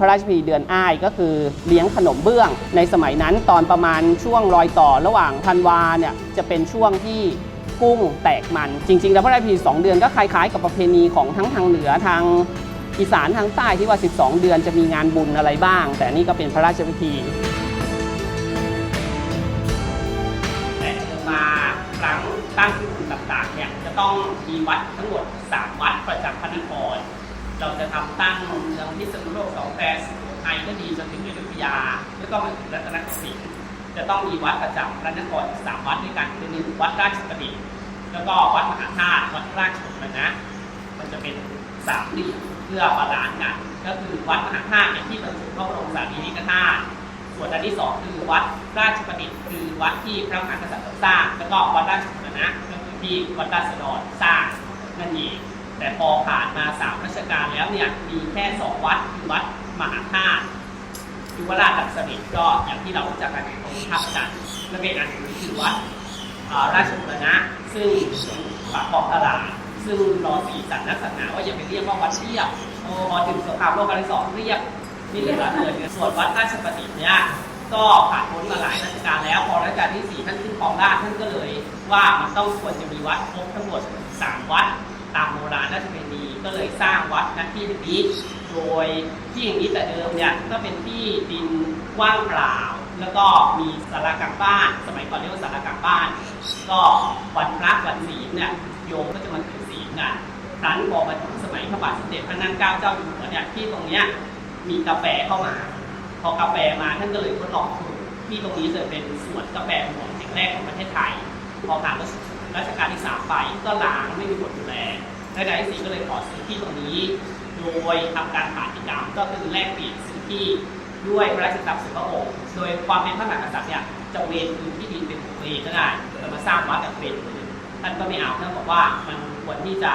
พระราชพิธีเดือนอ้ายก็คือเลี้ยงขนมเบื้อง ในสมัยนั้นตอนประมาณช่วงรอยต่อระหว่างธันวาเนี่ยจะเป็นช่วงที่กุ้งแตกมัน จริง ๆ แล้วพระราชพิธี2เดือนก็คล้ายๆ กับประเพณีของทั้งทางเหนือทางอีสานทางใต้ที่ว่า 12 เดือนจะมีงานบุญอะไรบ้าง แต่นี่ก็เป็นพระราชพิธีแต่มมาครั้งตั้งขึ้นต่างๆเนี่ยจะต้องมีวัดทั้งหมด 3 วัดประจำพระนคร เราจะทำตั้งเมืองพิษณุโลกสองแปดสุโขทัยก็ดีจนถึงอยุธยา แล้วก็มาถึงรัตนสินทร์จะต้องมีวัดประจำพระนครสามวัดด้วยกันคือหนึ่งวัดราชประดิษฐ์แล้วก็วัดมหาธาตุวัดราชบุรณะมันจะเป็นสามเหลี่ยมเพื่อบาลานซ์กัน ก็คือวัดมหาธาตุเป็นที่บรรจุพระบรมสารีริกธาตุส่วนอันที่สองคือวัดราชประดิษฐ์คือวัดที่พระมหากษัตริย์สร้าง แล้วก็วัดราชบุรณะก็คือที่วัดราชดรสร้างนั่นเอง แต่พอผ่านมาสามรัชกาลแล้วเนี่ยมีแค่สองวัดคือวัดมหาธาตุยุวราชดัสนิทก็อย่างที่เรารู้จักกันตรงทับกันและเป็นอันหนึ่งคือวัดราชบุรณะซึ่งปากคลองตลาดซึ่งรอสีสันนักศาสนาว่าอย่าไปเรียกว่าวัดเทียบโอ้พอถึงสงครามโลกครั้งที่สองเรียกนี่เหลือเกินส่วนวัดราชประดิษฐ์เนี่ยก็ผ่านพ้นมาหลายรัชกาลแล้วพอรัชกาลที่สี่ท่านขึ้นครองราชย์ท่านก็เลยว่ามันต้องควรจะมีวัดครบทั้งหมดสามวัด ตามโบราณราชประเพณีก็เลยสร้างวัดณที่นี้โดยที่อย่างนี้แต่เดิมเนี่ยก็เป็นที่ดินว่างเปล่า แล้วก็มีศาลากลางบ้าน สมัยก่อนเรียกว่าศาลากลางบ้าน ก็วันพระวันศีลเนี่ยโยมก็จะมาถือศีลกันครั้นพอมาถึงสมัยพระบาทสมเด็จพระนั่งเกล้าเจ้าอยู่หัวเนี่ยที่ตรงเนี้ยมีกาแฟเข้ามา พอกาแฟมาท่านก็เลยทดลองปลูกที่ตรงนี้จะเป็นสวนกาแฟหลวงแห่งแรกของประเทศไทย พอผ่านรัช ราชกาลที่สามไปก็ล้างไม่มีคนดูแลรัชกาลที่สี่ก็เลยขอซื้อที่ตรงนี้ โดยทำการผ่านกิจกรรมก็คือแลกเปลี่ยนซื้อที่ด้วยพระราชทรัพย์ส่วนพระองค์โดยความเป็นพระมหากษัตริย์เนี่ยจะเวนคืนที่ดินเป็นของตัวเองก็ได้แต่มาสร้างวัดแต่เวนคืนท่านก็ไม่เอาท่านบอกว่ามันควรที่จะ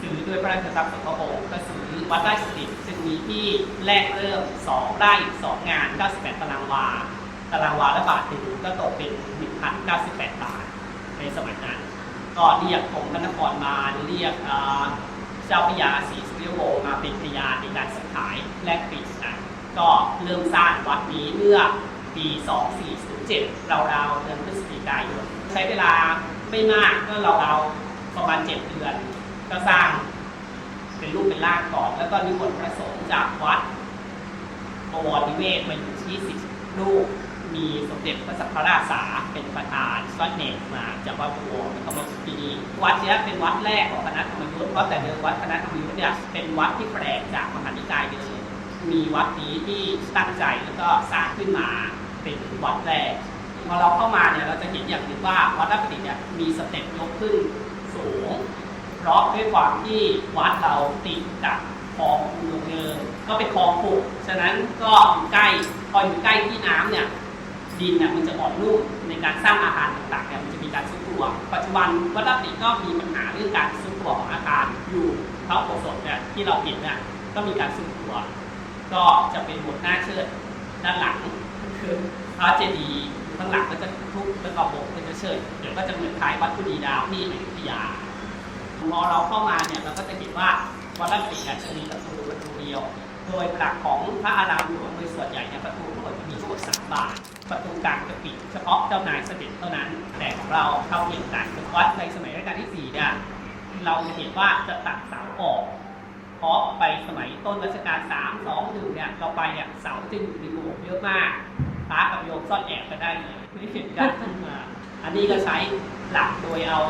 ซื้อด้วยพระราชทรัพย์ส่วนพระองค์ก็ซื้อวัดราชสิทธิ์ซึ่งมีที่แรกเริ่ม2ไร่2งาน 98 ตารางวา ตารางวาละบาทหนึ่งก็ตกเป็น 1,098 บาท ในสมัยนั้น ก็เรียกกรมพระนครมาเรียกเจ้าพระยาศรีสุริยวมาเป็นพยานในการซื้อขายแลกปลี่ยนกันก็เริ่มสร้างวัดนี้เมื่อปี 2407ราวๆเดือนพฤศจิกายนใช้เวลาไม่มากก็ราวๆประมาณ 7 เดือน ก็สร้างเป็นรูปเป็นร่างก่อน แล้วก็นิมนต์พระสงฆ์จากวัดบวรนิเวศมาอยู่ที่สิบรูป มีสมเด็จพระสังฆราชสาเป็นประธานก็เนกมาจากวัดบวรแล้วก็มาปีนี้วัดเนี้ยเป็นวัดแรกของคณะธรรมยุทธ์เพราะแต่เดิมวัดคณะธรรมยุทธ์เนี่ยเป็นวัดที่แปลกจากมหานิกายเดิมมีวัดนี้ที่ตั้งใจแล้วก็สร้างขึ้นมาเป็นวัดแรกพอเราเข้ามาเนี่ยเราจะเห็นอย่างหนึ่งว่าวัดราชประดิษฐ์เนี่ยมีสเต็ปยกขึ้นสูง เพราะด้วยความที่วัดเราติดกับคลองอุดมเนินก็เป็นคลองผูกฉะนั้นก็อยู่ใกล้พออยู่ใกล้ที่น้ำเนี่ย ดินเนี่ยมันจะออนนุ่มในการสร้างอาคารต่างๆเนี่ยมันจะมีการซุดตัว ปัจจุบันวัดราชประดิก็มีปัญหาเรื่องการซุดตัวของอาคารอยู่พระอุโบสถเนี่ยที่เราเห็นเนี่ยก็มีการซุดตัว ก็จะเป็นบทหน้าเชิดด้านหลังคือพระเจดีย์ข้างหลังก็จะทุบแล้วก็โบกก็จะเชิดเดี๋ยวก็จะเหมือนคล้ายวัดพุทธีดาวที่อยุธยาพอเราเข้ามาเนี่ยเราก็จะเห็นว่าวัดราชประดิจะมีประตูประตูเดียว โดยหลักของพระอารามหลวงโดยส่วนใหญ่เนี่ยประตูทั้งหมดจะมีทั้งหมดสามบานประตูกลางจะปิดเฉพาะเจ้านายเสด็จเท่านั้น แต่ของเราเข้าเทียมกันวัดในสมัยรัชกาลที่สี่เนี่ยเราจะเห็นว่าจะตัดเสาออกเพราะไปสมัยต้นรัชกาล3 2 1เนี่ยเราไปเนี่ยเสาจะอยู่ในโบสถ์เยอะมากพระกับโยมซ่อนแอบกันได้เลยไม่เห็นกันขึ้นมา อันนี้ก็ใช้หลักโดยเอา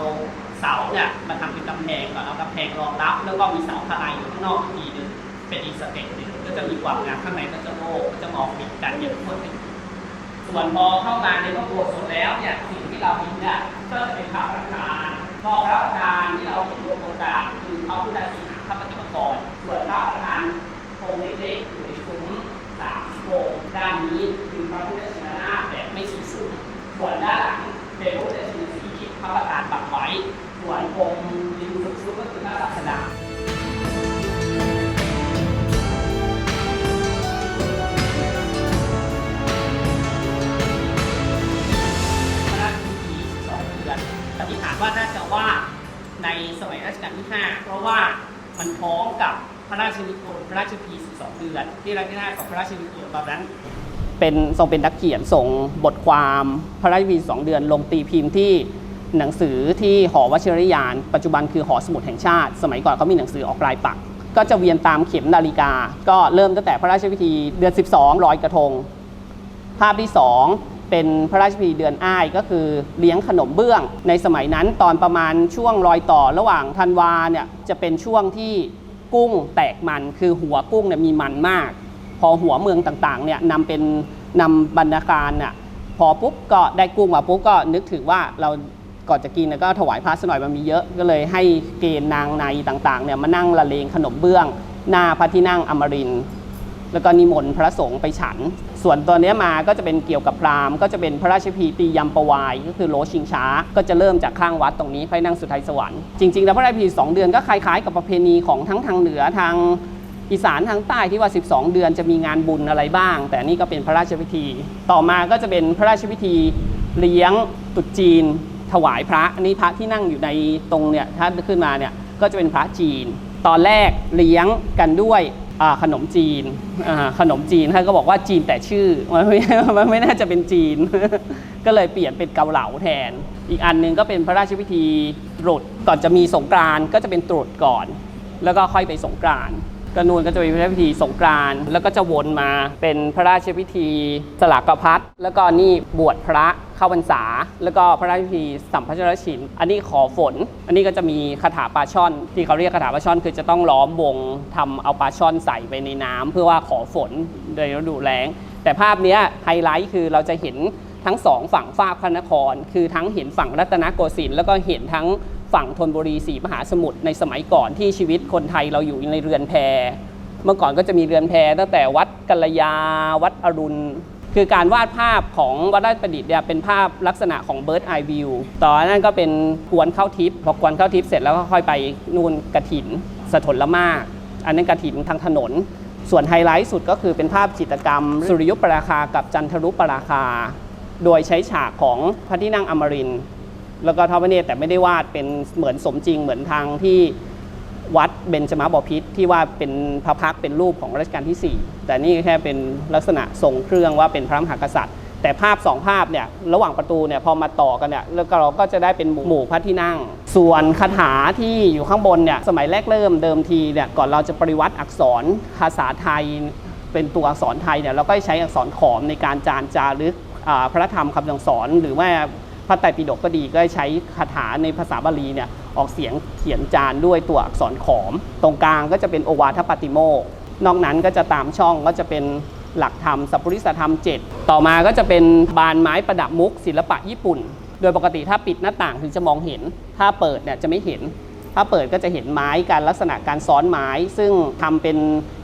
เสาเนี่ยมาทำเป็นกำแพงก่อนเอากำแพงรองรับ แล้วก็มีเสาทลายอยู่ข้างนอกอีกทีหนึงเป็นอีกสเต็ปหนึ่ง จะมีความงามข้างในก็จะโลกจะมองปิดกันอย่างทั่วถึงส่วนพอเข้ามาในพระโบสถ์แล้วเนี่ยสิ่งที่เราเห็นเนี่ยก็จะเป็นพระประธานพองพระประธานที่เราเห็นบนโบสถ์คือพระพุทธสีหาพระปฏิมากรส่วนพระประธานองค์เล็กๆอยู่ในซุ้มสามองค์ด้านนี้คือพระพุทธชินาแบบไม่ชี้สูงส่วนด้านหลังเป็นพระพุทธชินสีพระประธานปักไว้ส่วนองค์ริมสุดๆก็คือพระศาสดา สมัยรัชกาลที่ 5 เพราะว่ามันพ้องกับพระราชนิพนธ์พระราชพี12 เดือน ที่รัชกาลของพระราชนิพนธ์ตอนนั้น เป็นทรงเป็นนักเขียนส่งบทความพระราชพี2เดือน ลงตีพิมพ์ที่หนังสือที่หอวชิรยาน ปัจจุบันคือหอสมุดแห่งชาติ สมัยก่อนเขามีหนังสือออกลายปัก ก็จะเวียนตามเข็มนาฬิกา ก็เริ่มตั้งแต่พระราชพิธีเดือน 12ลอยกระทง ภาพที่ 2 เป็นพระราชพิธีเดือนอ้าย ก็คือเลี้ยงขนมเบื้อง ในสมัยนั้นตอนประมาณช่วงรอยต่อระหว่างธันวาเนี่ยจะเป็นช่วงที่กุ้งแตกมันคือหัวกุ้งเนี่ยมีมันมาก พอหัวเมืองต่างๆเนี่ยนำเป็นนำบรรณาการน่ะพอปุ๊บก็ได้กุ้งมาปุ๊บก็นึกถึงว่าเราก่อนจะกินก็ถวายพระสหน่อยมันมีเยอะก็เลยให้เกณฑ์นางในต่างๆเนี่ยมานั่งละเลงขนมเบื้อง หน้าพระที่นั่งอมรินทร์ แล้วก็นิมนต์พระสงฆ์ไปฉัน ส่วนตัวเนี้ยมาก็จะเป็นเกี่ยวกับพราหมณ์ก็จะเป็นพระราชพิธียำประวาย ก็คือโลชิงช้า ก็จะเริ่มจากข้างวัดตรงนี้พระนั่งสุทัยสวรรค์จริงๆแล้วพระราชพิธี2เดือนก็คล้ายๆกับประเพณีของทั้งทางเหนือทางอีสานทางใต้ที่ว่า 12 เดือนจะมีงานบุญอะไรบ้าง แต่นี่ก็เป็นพระราชพิธี ต่อมาก็จะเป็นพระราชพิธีเลี้ยงตรุษจีน ถวายพระอันนี้พระที่นั่งอยู่ในตรงเนี่ยถ้าขึ้นมาเนี่ยก็จะเป็นพระจีน ตอนแรกเลี้ยงกันด้วย ขนมจีนขนมจีนท่านก็บอกว่าจีนแต่ชื่อมันไม่มันไม่น่าจะเป็นจีน ก็เลยเปลี่ยนเป็นเกาเหลาแทน อีกอันหนึงก็เป็นพระราชพิธีตรุษก่อนจะมีสงกรานต์ก็จะเป็นตรุษก่อน แล้วก็ค่อยไปสงกราน ต์ก็นูนก็จะเป็นพระราชพิธีสงกรานต์แล้วก็จะวนมาเป็นพระราชพิธีสลากพัดแล้วก็นี่บวชพระเข้าพรรษา แล้วก็พระราชพิธีสัมพัชรชิน อันนี้ขอฝน อันนี้ก็จะมีคาถาปลาช่อน ที่เขาเรียกคาถาปลาช่อนคือจะต้องล้อมวงทำเอาปลาช่อนใส่ไปในน้ำเพื่อว่าขอฝนในฤดูแล้ง แต่ภาพนี้ไฮไลท์คือเราจะเห็นทั้งสองฝั่งฝ้าพระนคร คือทั้งเห็นฝั่งรัตนโกสินทร์แล้วก็เห็นทั้ง ฝั่งธนบุรีสีมหาสมุทรในสมัยก่อนที่ชีวิตคนไทยเราอยู่ในเรือนแพเมื่อก่อนก็จะมีเรือนแพตั้งแต่วัดกัลยา วัดอรุณ คือการวาดภาพของวัดราชประดิษฐ์เนี่ยเป็นภาพลักษณะของ Bird Eye View ต่อนั้นก็เป็นกวนเข้าทิพย์พอกวนเข้าทิพย์เสร็จแล้วก็ค่อยไปนู่นกระถินสถละมาก อันนั้นกระถินทางถนน ส่วนไฮไลท์สุดก็คือเป็นภาพจิตรกรรม สุริยุปราคากับจันทรุปราคา โดยใช้ฉากของพระที่นั่งอมรินทร์ แล้วก็ทาวเนตรแต่ไม่ได้วาดเป็นเหมือนสมจริงเหมือนทางที่วัดเบญจมาบพิตรที่ว่าเป็นพระพักเป็นรูปของรัชกาลที่ 4 แต่นี่แค่เป็นลักษณะทรงเครื่องว่าเป็นพระมหากษัตริย์ แต่ภาพสองภาพเนี่ยระหว่างประตูเนี่ยพอมาต่อกันเนี่ยแล้วเราก็จะได้เป็นหมู่มพระที่นั่ง ส่วนคาถาที่อยู่ข้างบนเนี่ยสมัยแรกเริ่มเดิมทีเนี่ยก่อนเราจะปริวัติอักษรภาษาไทย เป็นตัวอักษรไทยเนี่ยเราก็ใช้อักษรขอมในการจานจารึกอ่าพระธรรมคำสั่งสอนหรือว่า พระไตรปิฎกก็ดีก็ใช้คาถาในภาษาบาลีเนี่ยออกเสียงเขียนจานด้วยตัวอักษรขอม ตรงกลางก็จะเป็นโอวาทปาติโมกนอกนั้นก็จะตามช่องก็จะเป็นหลักธรรมสัพพุริสธรรม 7 ต่อมาก็จะเป็นบานไม้ประดับมุกศิลปะญี่ปุ่น โดยปกติถ้าปิดหน้าต่างถึงจะมองเห็น ถ้าเปิดเนี่ยจะไม่เห็น ถ้าเปิดก็จะเห็นไม้การลักษณะการซ้อนไม้ ซึ่งทำเป็น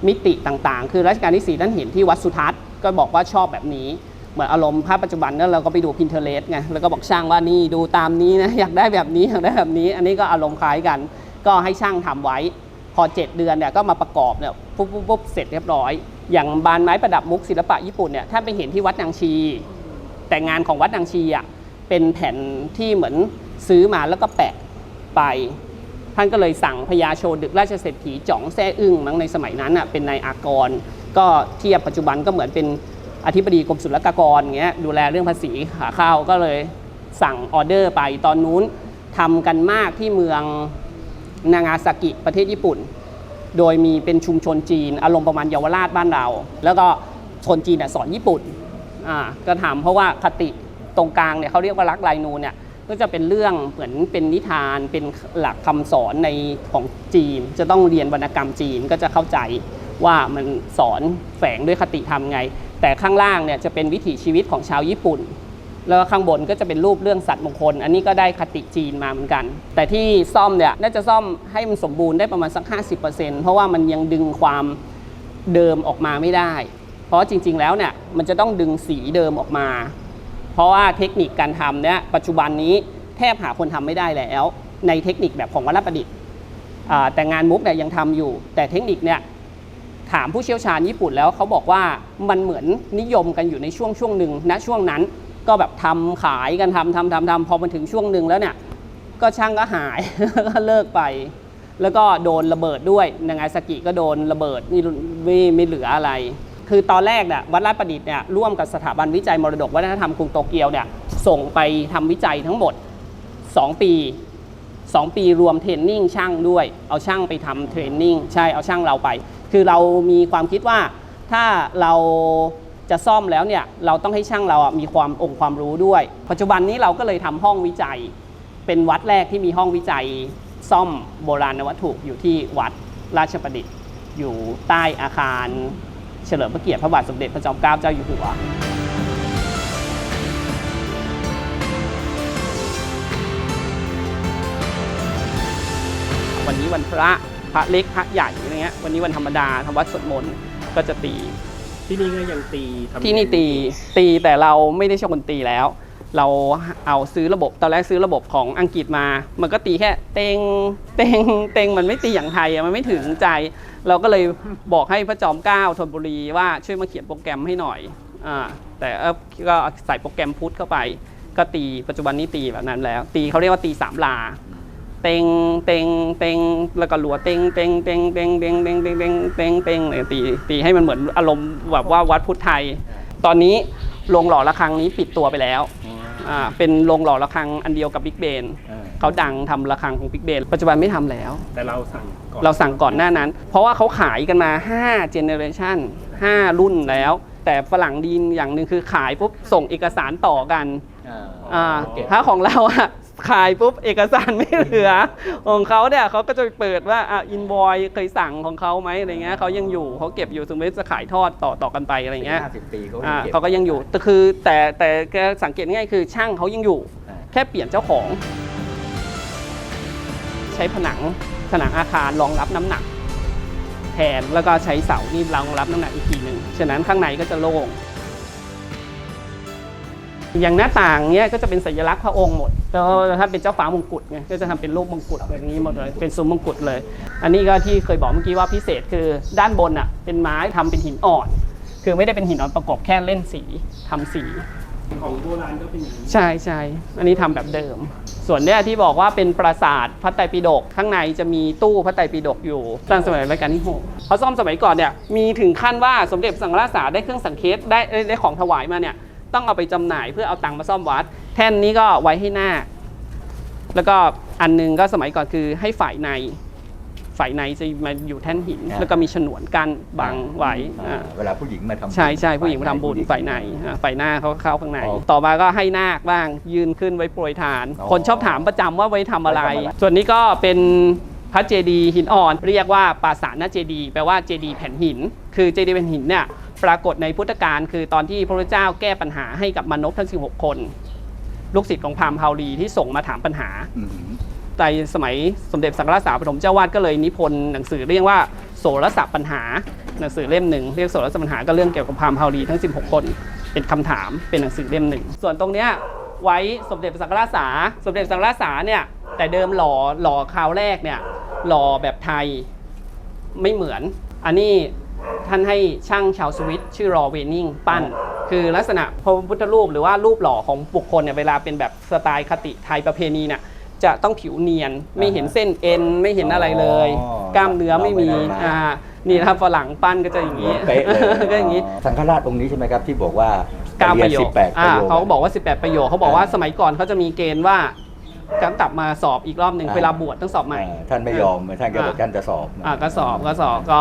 มิติต่างๆ คือรัชกาลที่ 4 ท่านเห็นที่วัดสุทัศน์ก็บอกว่าชอบแบบนี้ เหมือนอารมณ์ภาพปัจจุบันเนี่ยเราก็ไปดู Pinterest ไงแล้วก็บอกช่างว่านี่ดูตามนี้นะอยากได้แบบนี้อยากได้แบบนี้ อันนี้ก็อารมณ์คล้ายกัน ก็ให้ช่างทำไว้ พอ 7 เดือนเนี่ยก็มาประกอบเนี่ยปุ๊บปุ๊บปุ๊บเสร็จเรียบร้อย อย่างบานไม้ประดับมุกศิลปะญี่ปุ่นเนี่ยท่านไปเห็นที่วัดนางชี แต่งานของวัดนางชีอะเป็นแผ่นที่เหมือนซื้อมาแล้วก็แปะไป ท่านก็เลยสั่งพญาโชดึกราชเศรษฐีจ่องแซ่อึ้งมั้งในสมัยนั้นอะเป็นนายอากร ก็เทียบปัจจุบันก็เหมือนเป็น อธิบดีกรมศุลกากรอย่างเงี้ยดูแลเรื่องภาษีขาเข้าก็เลยสั่งออเดอร์ไปตอนนู้นทำกันมากที่เมืองนางาซากิประเทศญี่ปุ่น โดยมีเป็นชุมชนจีน อารมณ์ประมาณเยาวราชบ้านเรา แล้วก็คนจีนน่ะสอนญี่ปุ่นอ่าก็ทำเพราะว่าคติตรงกลางเนี่ยเขาเรียกว่ารักลายนูเนี่ยก็จะเป็นเรื่องเหมือนเป็นนิทานเป็นหลักคำสอนในของจีน จะต้องเรียนวรรณกรรมจีนก็จะเข้าใจว่ามันสอนแฝงด้วยคติธรรมไง แต่ข้างล่างเนี่ยจะเป็นวิถีชีวิตของชาวญี่ปุ่น แล้วข้างบนก็จะเป็นรูปเรื่องสัตว์มงคล อันนี้ก็ได้คติจีนมาเหมือนกัน แต่ที่ซ่อมเนี่ยน่าจะซ่อมให้มันสมบูรณ์ได้ประมาณสัก 50%เพราะว่ามันยังดึงความเดิมออกมาไม่ได้ เพราะจริง ๆ แล้วเนี่ยมันจะต้องดึงสีเดิมออกมา เพราะว่าเทคนิคการทำเนี่ยปัจจุบันนี้แทบหาคนทำไม่ได้แล้ว ในเทคนิคแบบของวัดประดิษฐ์แต่งานมุกเนี่ยยังทำอยู่ แต่เทคนิคเนี่ย ถามผู้เชี่ยวชาญญี่ปุ่นแล้วเขาบอกว่ามันเหมือนนิยมกันอยู่ในช่วงช่วงหนึ่งณช่วงนั้นก็แบบทำขายกันทำทำทำทำพอมาถึงช่วงหนึ่งแล้วเนี่ยก็ช่างก็หายก็เลิกไป แล้วก็โดนระเบิดด้วยนางาซากิก็โดนระเบิดนี่ไม่ไม่เหลืออะไร คือตอนแรกเนี่ยวัดราชประดิษฐ์เนี่ยร่วมกับสถาบันวิจัยมรดกวัฒนธรรมกรุงโตเกียวเนี่ยส่งไปทำวิจัยทั้งหมด 2 ปี 2 ปีรวมเทรนนิ่งช่างด้วย เอาช่างไปทำเทรนนิ่งใช่เอาช่างเราไป คือเรามีความคิดว่าถ้าเราจะซ่อมแล้วเนี่ยเราต้องให้ช่างเราอะมีความองค์ความรู้ด้วย ปัจจุบันนี้เราก็เลยทำห้องวิจัย เป็นวัดแรกที่มีห้องวิจัย ซ่อมโบราณวัตถุอยู่ที่วัดราชประดิษฐ์ อยู่ใต้อาคาร เฉลิมพระเกียรติพระบาทสมเด็จพระจอมเกล้าเจ้าอยู่หัววันนี้วันพระ พระเล็กพระใหญ่อะไรเงี้ยวันนี้วันธรรมดาทำวัดสวดมนต์ก็จะตี ที่นี่ก็ยังตีทำที่นี่ตีตีแต่เราไม่ได้ใช่คนตีแล้ว เราเอาซื้อระบบตอนแรกซื้อระบบของอังกฤษมา มันก็ตีแค่เตงเตงเตงมันไม่ตีอย่างไทยอะมันไม่ถึงใจ เราก็เลยบอกให้พระจอมเกล้าธนบุรีว่าช่วยมาเขียนโปรแกรมให้หน่อยอ่าแต่เออก็ใส่โปรแกรมพุทธเข้าไป ก็ตีปัจจุบันนี้ตีแบบนั้นแล้ว ตีเขาเรียกว่าตีสามลา เต็งเต็งเต็งแล้วก็หลัวเต็งเต็งเต็งเต็งเต็งเต็งเต็งเต็งเต็งเต็งเลยตีตีให้มันเหมือนอารมณ์แบบว่าวัดพุทธไทย ตอนนี้โรงหล่อระฆังนี้ปิดตัวไปแล้วอ่าเป็นโรงหล่อระฆังอันเดียวกับบิ๊กเบนเขาดังทำระฆังของบิ๊กเบนปัจจุบันไม่ทำแล้ว แต่เราสั่งก่อนเราสั่งก่อนหน้านั้น เพราะว่าเขาขายกันมา5เจเนอเรชัน5รุ่นแล้ว แต่ฝรั่งดีอย่างหนึ่งคือขายปุ๊บส่งเอกสารต่อกันอ่าถ้าของเราอะ ขายปุ๊บเอกสารไม่เหลือ ของเขาเนี่ยเขาก็จะเปิดว่าอะอินบอยเคยสั่งของเขาไหมอะไรเงี้ยเขายังอยู่เขาเก็บอยู่สมมติจะขายทอดต่อต่อกันไปอะไรเงี้ยห้าสิบปีเขาอ่าเก็บเขาก็ยังอยู่แต่คือแต่แต่แกสังเกตง่ายๆคือช่างเขายังอยู่อ่าแค่เปลี่ยนเจ้าของ ใช้ผนังผนังอาคารรองรับน้ำหนัก แทนแล้วก็ใช้เสานี่รองรับน้ำหนักอีกทีหนึ่งฉะนั้นข้างในก็จะโล่ง อย่างหน้าต่างเนี้ยก็จะเป็นสัญลักษณ์พระองค์หมด แล้วถ้าเป็นเจ้าฟ้ามงกุฎไงก็จะทำเป็นรูปมงกุฎแบบนี้หมดเลย เป็นซุ้มมงกุฎเลย อันนี้ก็ที่เคยบอกเมื่อกี้ว่าพิเศษคือด้านบนอะเป็นไม้ทำเป็นหินอ่อน คือไม่ได้เป็นหินอ่อนประกบแค่เล่นสีทำสีของโบราณก็เป็นอย่างนี้ใช่ใช่อันนี้ทำแบบเดิม ส่วนเนี้ยที่บอกว่าเป็นปราสาทพระไตรปิฎกข้างในจะมีตู้พระไตรปิฎกอยู่ตั้งสมัยรัชกาลที่หกเขาซ่อมสมัยก่อนเนี่ยมีถึงขั้นว่าสมเด็จสังฆราชสาได้เครื่องสังเคตได้ได้ของถวายมาเนี่ย ต้องเอาไปจำหน่ายเพื่อเอาตังค์มาซ่อมวัด แท่นนี้ก็ไว้ให้หน้า แล้วก็อันหนึงก็สมัยก่อนคือให้ฝ่ายใน ฝ่ายในจะมาอยู่แท่นหิน แล้วก็มีฉนวนกั้นบังไว้อ่าอ่าเวลาผู้หญิงมาทำใช่ใช่ผู้หญิงมาทำบุญฝ่ายในอ่าฝ่ายหน้าเขาเข้าข้างใน ต่อมาก็ให้นาคบ้างยืนขึ้นไว้โปรยทาน คนชอบถามประจำว่าไว้ทำอะไร ส่วนนี้ก็เป็นพระเจดีย์หินอ่อน เรียกว่าปราสาทนาเจดีย์แปลว่าเจดีย์แผ่นหิน คือเจดีย์แผ่นหินเนี่ย ปรากฏในพุทธกาลคือตอนที่พระพุทธเจ้าแก้ปัญหาให้กับมนุษย์ทั้ง 16 คน ลูกศิษย์ของพราหมณ์เฮาลีที่ส่งมาถามปัญหาอืมในสมัยสมเด็จสังฆราชสาปฐมเจ้าวาดก็เลยนิพนธ์หนังสือเรียกว่าโสรสปัญหา หนังสือเล่มหนึ่งเรียกโสรสปัญหาก็เรื่องเกี่ยวกับพราหมณ์เฮาลีทั้ง 16 คน เป็นคำถามเป็นหนังสือเล่มหนึ่งส่วนตรงเนี้ยไว้สมเด็จพระสังฆราชสาสมเด็จพระสังฆราชสาเนี่ยแต่เดิมหล่อหล่อคราวแรกเนี่ยหล่อแบบไทยไม่เหมือน อันนี้ ท่านให้ช่างชาวสวิตชื่อรอเวนิงปั้น คือลักษณะพระพุทธรูปหรือว่ารูปหล่อของบุคคลเนี่ยเวลาเป็นแบบสไตล์คติไทยประเพณีเนี่ยจะต้องผิวเนียนไม่เห็นเส้นเอ็นไม่เห็นอะไรเลยกล้ามเนื้อไม่มีอ่านี่นะครับฝรั่งปั้นก็จะอย่างนี้ เป๊ะเลย ก็อย่างนี้ สังฆราชองค์นี้ใช่ไหมครับที่บอกว่าเก้าประโยสิคบแปดปอ่าระโยค เขาบอกว่า 18 ประโยคเขาบอกว่าสมัยก่อนเขาจะมีเกณฑ์ว่าจะกลับมาสอบอีกรอบหนึ่งอ่า เวลาบวชต้องสอบใหม่ อ่าท่านไม่ยอมท่านก็บอกท่านจะสอบ อ่าก็สอบก็สอบก็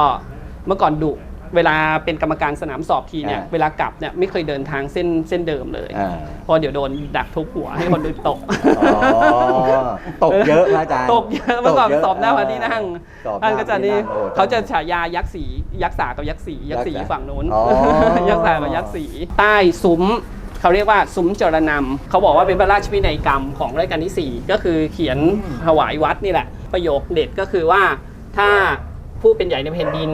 เมื่อก่อนดุเวลาเป็นกรรมการสนามสอบทีเนี่ยอ่าเวลากลับเนี่ยไม่เคยเดินทางเส้นเส้นเดิมเลยอ่า เพราะเดี๋ยวโดนดักทุบหัวให้คนอื่นตก อ๋อตกเยอะพระอาจารย์ตกเยอะเมื่อก่อนตกเยะสอบหน้าพระที่นั่งสอบหท่านก็จะนี่พรที่งโอ้ เขาจะฉายายักษ์สียักษ์สากับยักษ์สียักษ์สียักษ์สาฝั่งนู้น อ๋อ ยักษ์สากับยักษ์สีใต้ซุ้มเขาเรียกว่าซุ้มจรนำเขาบอกว่าเป็นพระราชวินัยกรรมของรัชกาลที่4ก็คือเขียนถวายวัดนี่แหละ ประโยคเด็ดก็คือว่าถ้าผู้เป็นใหญ่ในแผ่นดิน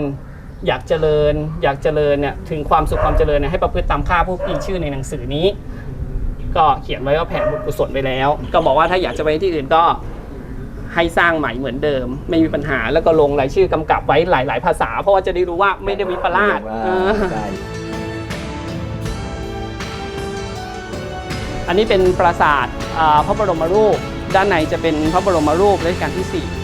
อยากเจริญ อยากเจริญเนี่ยถึงความสุขความเจริญเนี่ยให้ประพฤติตามข้าผู้มีชื่อในหนังสือนี้ ก็เขียนไว้ว่าแผ่บุญกุศลไปแล้ว ก็บอกว่าถ้าอยากจะไปที่อื่นก็ให้สร้างใหม่เหมือนเดิม ไม่มีปัญหาแล้วก็ลงรายชื่อกำกับไว้หลาย ๆ ภาษา เพราะว่าจะได้รู้ว่าไม่ได้วิปลาสว่าเออใช่อันนี้เป็นปราสาทอ่าพระบรมรูป ด้านในจะเป็นพระบรมรูปรัชกาลที่4